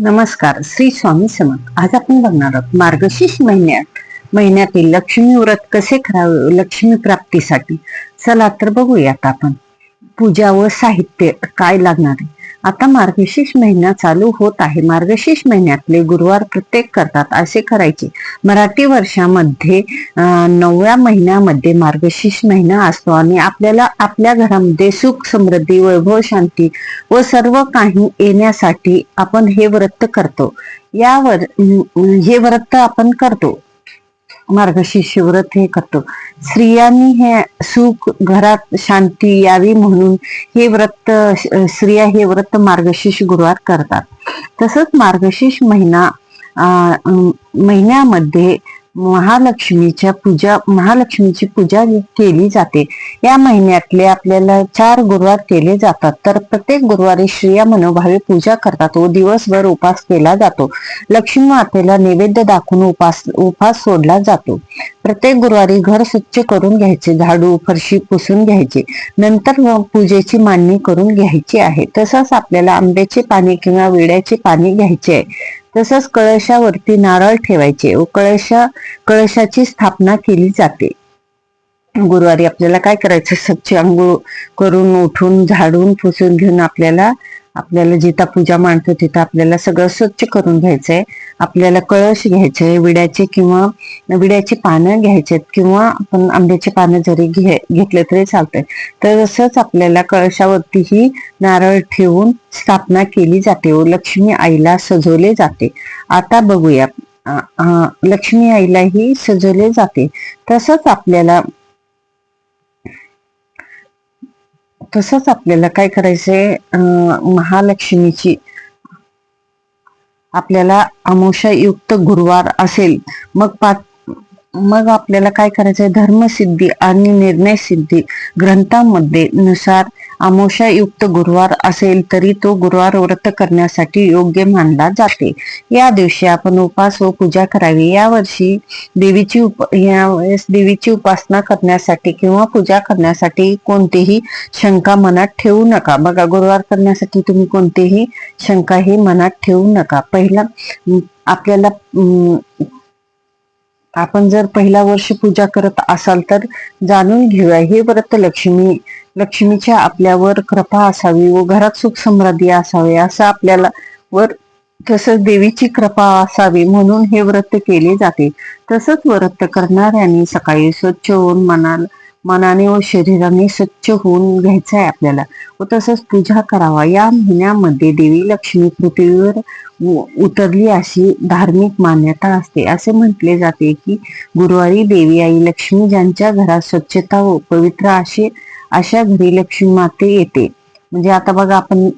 नमस्कार श्री स्वामी समर्थ. आज आपण बघणार आहोत मार्गशीर्ष महिन्यात महिन्यातील लक्ष्मी व्रत कसे करावे लक्ष्मी प्राप्तीसाठी. चला तर बघूयात आपण. पूजा व साहित्य काय लागणार आहे? आता मार्गशीर्ष महिना चालू होत आहे. मार्गशीर्ष महिन्यातले गुरुवार प्रत्येक करतात असे करायचे. मराठी वर्षामध्ये नवव्या महिन्यामध्ये मार्गशीर्ष महिना असतो आणि आपल्याला आपल्या घरामध्ये सुख समृद्धी वैभव शांती व सर्व काही येण्यासाठी आपण हे व्रत करतो. यावर हे व्रत आपण करतो. मार्गशीर्ष व्रत हे करतो. स्त्रियांनी हे सुख घरात शांती यावी म्हणून हे व्रत स्त्रिया हे व्रत मार्गशीर्ष गुरुवार करतात. तसंच मार्गशीर्ष महिना अं, महिन्यामध्ये महालक्ष्मीच्या पूजा महालक्ष्मीची पूजा केली जाते. या महिन्यातले आपल्याला चार गुरुवार केले जातात. तर प्रत्येक गुरुवारी श्रिया मनोभावे पूजा करतात. व दिवसभर उपास केला जातो. लक्ष्मी मातेला नैवेद्य दाखवून उपास उपास सोडला जातो. प्रत्येक गुरुवारी घर स्वच्छ करून घ्यायचे झाडू फरशी पुसून घ्यायचे. नंतर मग पूजेची मांडणी करून घ्यायची आहे. तसंच आपल्याला आंब्याचे पाणी किंवा विड्याचे पाणी घ्यायचे आहे. तसंच कळशावरती नारळ ठेवायचे. व कळशा कळशाची स्थापना केली जाते. गुरुवारी आपल्याला काय करायचं? स्वच्छ अंघोळ करून उठून झाडून पुसून घेऊन आपल्याला आपल्याला जिथं पूजा मांडतो तिथं आपल्याला सगळं स्वच्छ करून घ्यायचंय. आपल्याला कळश घ्यायचे विड्याचे किंवा विड्याची पानं घ्यायचेत किंवा आपण आंब्याची पानं जरी घे घेतले तरी चालतंय. तर तसंच आपल्याला कळशावरतीही नारळ ठेवून स्थापना केली जाते व लक्ष्मी आईला सजवले जाते. आता बघूया. लक्ष्मी आईलाही सजवले जाते. तसंच आपल्याला तसंच आपल्याला काय करायचंय अं, महालक्ष्मीची आपल्याला अमोशायुक्त गुरुवार असेल मग पाच मग आपल्याला काय करायचंय? धर्मसिद्धी आणि निर्णय सिद्धी ग्रंथांमध्ये नुसार अमावस्यायुक्त गुरुवार असेल तरी तो गुरुवार व्रत करण्यासाठी योग्य मानला जाते. या दिवशी आपण उपास व पूजा करावी. या वर्षी देवीची उप यावेळेस देवीची उपासना करण्यासाठी किंवा पूजा करण्यासाठी कोणतीही शंका मनात ठेवू नका. बघा गुरुवार करण्यासाठी तुम्ही कोणतीही शंका ही मनात ठेवू नका. पहिला आपल्याला अं, आपण जर पहिला वर्ष पूजा करत असाल तर जाणून घेऊया. हे व्रत लक्ष्मी लक्ष्मीच्या आपल्यावर कृपा असावी व घरात सुख समृद्धी असावी असं आपल्याला वर तसंच देवीची कृपा असावी म्हणून हे व्रत केले जाते. तसंच व्रत करणाऱ्यांनी सकाळी स्वच्छ होऊन मनाला मनाने व शरीराने स्वच्छ होऊन घ्यायचं आहे आपल्याला. व तसंच पूजा करावा. या महिन्यामध्ये देवी लक्ष्मी पृथ्वीवर उ- उतरली अशी धार्मिक मान्यता असते. असे म्हटले जाते की गुरुवारी देवी आई लक्ष्मी ज्यांच्या घरात स्वच्छता व पवित्र असे अशा घरी लक्ष्मी माते येते. म्हणजे आता बघा आपण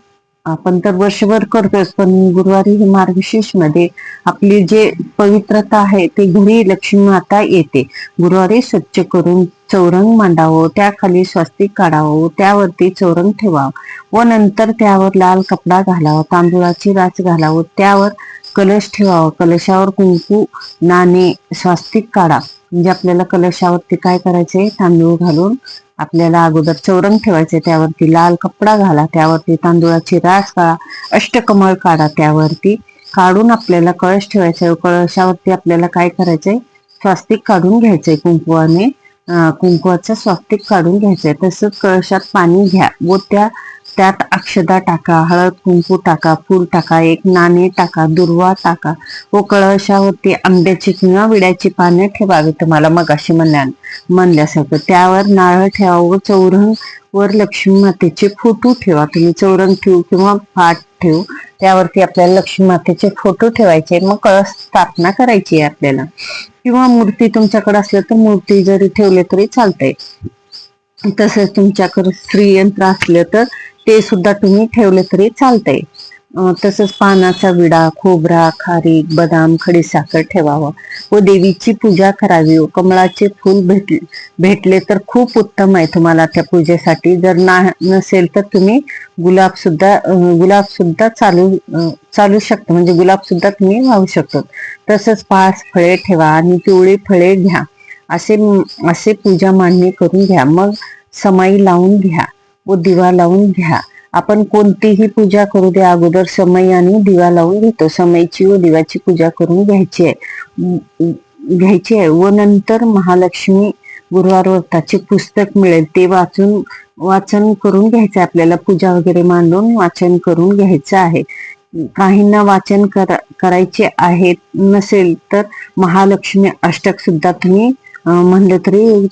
आपण तर वर्षभर करतोच पण गुरुवारी मार्गशीर्षमध्ये आपली जे पवित्रता आहे ते घरी लक्ष्मी माता येते. गुरुवारी स्वच्छ करून चौरंग मांडावं त्याखाली स्वस्तिक काढावं त्यावरती चौरंग ठेवावं. व नंतर त्यावर लाल कपडा घालावा तांदूळाची राच घालावं त्यावर कलश ठेवावा. कलशावर कुंकू नाणे स्वास्तिक काढा. म्हणजे आपल्याला कलशावरती काय करायचे तांदूळ घालून आपल्याला अगोदर चौरंग ठेवायचे त्यावरती लाल कपडा घाला त्यावरती तांदुळाची रास काढा अष्टकमळ काढा त्यावरती. काढून आपल्याला कळश ठेवायचा कळशावरती आपल्याला काय करायचंय? स्वास्तिक काढून घ्यायचंय कुंकुवाने. अं, कुंकुवाचं स्वास्तिक काढून घ्यायचंय. तसंच कळशात पाणी घ्या. व त्या त्यात अक्षदा टाका हळद कुंकू टाका फूल टाका एक नाणे टाका दुर्वा टाका. व कळशावरती आंब्याची किंवा विड्याची पाने ठेवावी तुम्हाला मग अशी म्हणल्या म्हणल्यासारखं. त्यावर नारळ ठेवा व चौरंग वर लक्ष्मी मातेचे फोटो ठेवा. तुम्ही चौरंग ठेवू किंवा फाट ठेवू त्यावरती आपल्याला लक्ष्मी मातेचे फोटो ठेवायचे मग कळस स्थापना करायची आहे आपल्याला. किंवा मूर्ती तुमच्याकडे असलं तर मूर्ती जरी ठेवले तरी चालतंय. तसंच तुमच्याकडे श्रीयंत्र असलं तर ते सुद्धा तुम्ही ठेवले तरी चालतंय. तसंच पानाचा विडा खोबरा खारीक बदाम खडीसाखर ठेवावं. व देवीची पूजा करावी व कमळाचे फूल भेटले भेटले तर खूप उत्तम आहे तुम्हाला त्या पूजेसाठी. जर ना नसेल तर तुम्ही गुलाब सुद्धा गुलाब सुद्धा चालू चालू शकतो. म्हणजे गुलाब सुद्धा तुम्ही वाहू शकतो. तसंच पाच फळे ठेवा आणि पिवळी फळे घ्या. असे असे पूजा मांडणी करून घ्या. मग समाई लावून घ्या. व दिवा लावून घ्या. आपण कोणतीही पूजा करू द्या अगोदर समय आणि दिवा लावून घेतो. समयची व दिवाची पूजा करून घ्यायची आहे. घ्यायची आहे. व नंतर महालक्ष्मी गुरुवार व्रताचे पुस्तक मिळेल. ते वाचून वाचन करून घ्यायचं आहे. आपल्याला पूजा वगैरे मांडून वाचन करून घ्यायचं आहे. काहींना वाचन करा करायचे आहेत नसेल तर महालक्ष्मी अष्टक सुद्धा तुम्ही म्हणलं तरी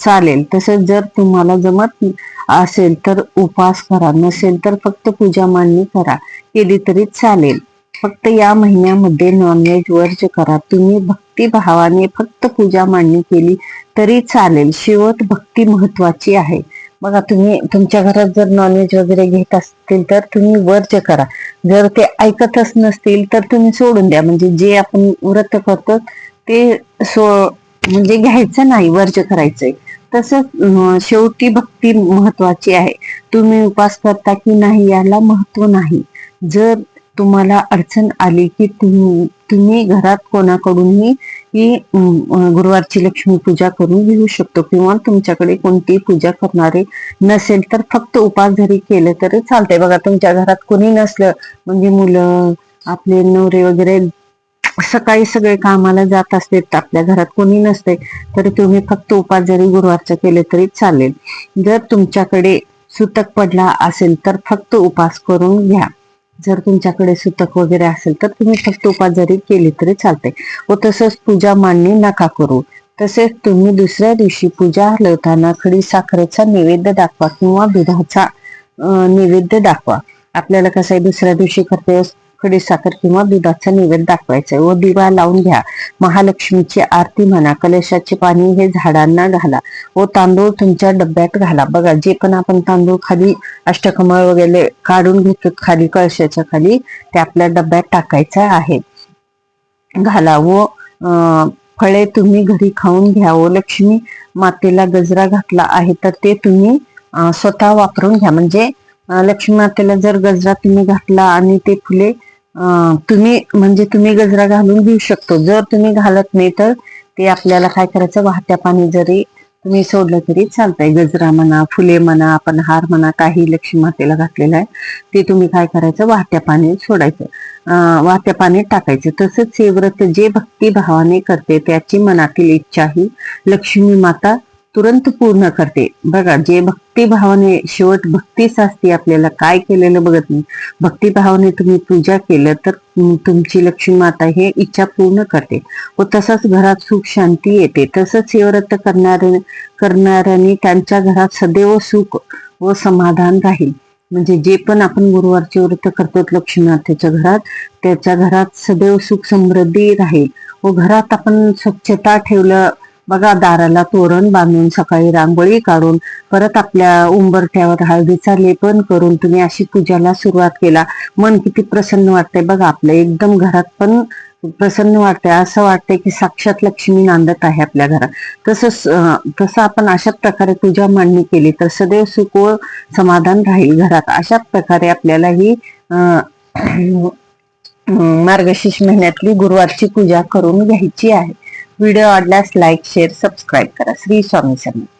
चालेल. तसंच जर तुम्हाला जमत असेल तर उपवास करा. नसेल तर फक्त पूजा मांडणी करा. केली तरी चालेल. फक्त या महिन्यामध्ये नॉनव्हेज वर्ज करा. तुम्ही भक्तिभावाने फक्त पूजा मांडणी केली तरी चालेल. शेवट भक्ती महत्वाची आहे. बघा तुम्ही तुमच्या घरात जर नॉनव्हेज वगैरे घेत असतील तर तुम्ही वर्ज करा. जर ते ऐकतच नसतील तर तुम्ही सोडून द्या. म्हणजे जे आपण व्रत करतो ते सो म्हणजे घ्यायचं नाही वर्ज करायचंय. तसंच शेवटी भक्ती महत्वाची आहे. तुम्ही उपास करता की नाही याला महत्त्व नाही. जर तुम्हाला अडचण आली की तुम्ही तुम्ही घरात कोणाकडूनही ही गुरुवारची लक्ष्मी पूजा करून घेऊ शकतो किंवा तुमच्याकडे कोणती पूजा करणारे नसेल तर फक्त उपास जरी केलं तरी चालतंय. बघा तुमच्या घरात कोणी नसलं म्हणजे मुलं आपले नवरे वगैरे सकाळी सगळे कामाला जात असते तर आपल्या घरात कोणी नसते तरी तुम्ही फक्त उपास जरी गुरुवारचा केले तरी चालेल. जर तुमच्याकडे सुतक पडला असेल तर फक्त उपास करून घ्या. जर तुमच्याकडे सुतक वगैरे असेल तर तुम्ही फक्त उपास जरी केली तरी चालते व तसंच पूजा मांडणी नका करू. तसेच तुम्ही दुसऱ्या दिवशी पूजा हलवताना खडी साखरेचा नैवेद्य दाखवा किंवा दुधाचा नैवेद्य दाखवा. आपल्याला कसं आहे दुसऱ्या दिवशी करते खडी साखर किंवा दुधाचा नैवेद्य दाखवायचा आहे व दिवा लावून घ्या. महालक्ष्मीची आरती म्हणा कलशाचे पाणी हे झाडांना घाला. व तांदूळ तुमच्या डब्यात घाला. बघा जे पण आपण तांदूळ खाली अष्टकमळ वगैरे काढून घेतो खाली कळशाच्या खाली ते आपल्या डब्यात टाकायचं आहे. घाला. व अं, फळे तुम्ही घरी खाऊन घ्या. व लक्ष्मी मातेला गजरा घातला आहे तर ते तुम्ही स्वतः वापरून घ्या. म्हणजे लक्ष्मी मातेला जर गजरा तुम्ही घातला आणि ते फुले तुम्ही म्हणजे तुम्ही गजरा घालून घेऊ शकतो. जर तुम्ही घालत नाही तर ते आपल्याला काय करायचं? वाहत्या पाणी जरी तुम्ही सोडलं तरी चालतंय. गजरा म्हणा फुले म्हणा आपण हार म्हणा काही लक्ष्मी मातेला घातलेला आहे ते तुम्ही काय करायचं? वाहत्या पाणी सोडायचं. वाहत्या पाण्यात टाकायचं. तसंच हे व्रत जे भक्तिभावाने करते त्याची मनातील इच्छा ही लक्ष्मी माता तुरंत पूर्ण करते. बघा जे भक्तिभावाने शेवट भक्तीच असते आपल्याला काय केलेलं बघत नाही. भक्तिभावाने तुम्ही पूजा केलं तर तुमची लक्ष्मी माता हे इच्छा पूर्ण करते. व तसंच घरात सुख शांती येते. तसंच हे व्रत करणाऱ्या करणाऱ्यांनी त्यांच्या घरात सदैव सुख व समाधान राहील. म्हणजे जे पण आपण गुरुवारचे व्रत करतो लक्ष्मीनाथाच्या घरात त्याच्या घरात सदैव सुख समृद्धी राहील. व घरात आपण स्वच्छता ठेवलं बघा दाराला तोरण बांधून सकाळी रांगोळी काढून परत आपल्या उंबरठ्यावर हळदीचा लेपन करून तुम्ही अशी पूजाला सुरुवात केला. मन किती प्रसन्न वाटतंय बघा आपलं एकदम घरात पण प्रसन्न वाटतंय. असं वाटतंय की साक्षात लक्ष्मी नांदत आहे आपल्या घरात. तसंच तसं आपण अशा प्रकारे पूजा मांडणी केली तर सदैव सुकोळ समाधान राहील घरात. अशा प्रकारे आपल्याला ही मार्गशीर्ष महिन्यातली गुरुवारची पूजा करून घ्यायची आहे. व्हिडिओ आवडल्यास लाईक शेअर सबस्क्राईब करा. श्री स्वामी समर्थ.